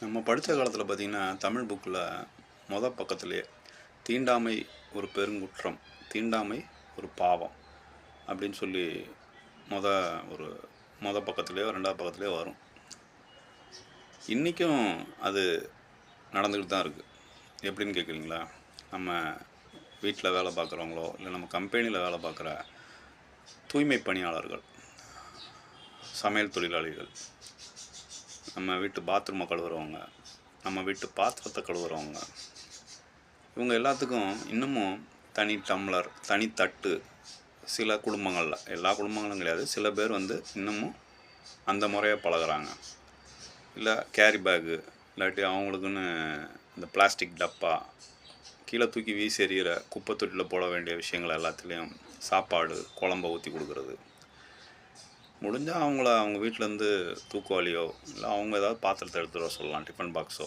நம்ம படித்த காலத்தில் பார்த்திங்கன்னா தமிழ் புக்கில் மொதல் பக்கத்துலேயே தீண்டாமை ஒரு பெருங்குற்றம் தீண்டாமை ஒரு பாவம் அப்படின்னு சொல்லி மொத ஒரு மொத பக்கத்துலேயோ ரெண்டாவது பக்கத்துலேயோ வரும். இன்றைக்கும் அது நடந்துக்கிட்டு தான் இருக்குது எப்படின்னு கேட்குறீங்களா நம்ம வீட்டில் வேலை பார்க்குறவங்களோ இல்லை நம்ம கம்பெனியில் வேலை பார்க்குற தூய்மை பணியாளர்கள் சமையல் தொழிலாளிகள் நம்ம வீட்டு பாத்ரூமை கழுவுறவங்க நம்ம வீட்டு பாத்திரத்தை கழுவுறவங்க இவங்க எல்லாத்துக்கும் இன்னமும் தனி டம்ளர் தனி தட்டு சில குடும்பங்களில் எல்லா குடும்பங்களும் கிடையாது. சில பேர் வந்து இன்னமும் அந்த முறையை பழகுறாங்க. இல்லை கேரி பேக்கு இல்லாட்டி அவங்களுக்குன்னு இந்த பிளாஸ்டிக் டப்பா கீழே தூக்கி வீசி எறிகிற குப்பை தொட்டியில் போட வேண்டிய விஷயங்கள் எல்லாத்துலேயும் சாப்பாடு குழம்ப ஊற்றி கொடுக்குறது. முடிஞ்சால் அவங்கள அவங்க வீட்டிலேருந்து தூக்குவாளியோ இல்லை அவங்க ஏதாவது பாத்திரத்தை எடுத்துகிட்டு வர சொல்லலாம் டிஃபன் பாக்ஸோ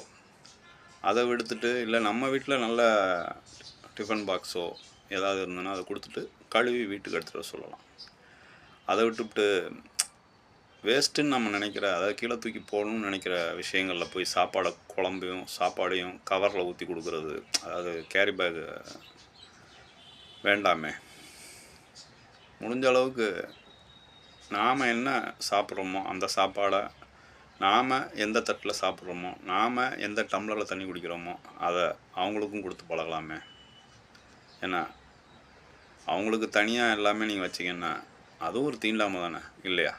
அதை விடுத்துட்டு இல்லை நம்ம வீட்டில் நல்ல டிஃபன் பாக்ஸோ ஏதாவது இருந்ததுன்னா அதை கொடுத்துட்டு கழுவி வீட்டுக்கு எடுத்துகிட்டு வர சொல்லலாம். அதை விட்டுவிட்டு வேஸ்ட்டுன்னு நம்ம நினைக்கிற அதாவது கீழே தூக்கி போகணும்னு நினைக்கிற விஷயங்களில் போய் சாப்பாடை குழம்பையும் சாப்பாடையும் கவரில் ஊற்றி கொடுக்குறது அதாவது கேரி பேக்கு வேண்டாமே. முடிஞ்ச அளவுக்கு நாம் என்ன சாப்பிட்றோமோ அந்த சாப்பாடை நாம் எந்த தட்டில் சாப்பிட்றோமோ நாம் எந்த டம்ளரில் தண்ணி குடிக்கிறோமோ அதை அவங்களுக்கும் கொடுத்து பழகலாமே. ஏன்னா அவங்களுக்கு தனியாக எல்லாமே நீங்கள் வச்சிங்கன்னா அதுவும் ஒரு தீண்டாமை தானே இல்லையா?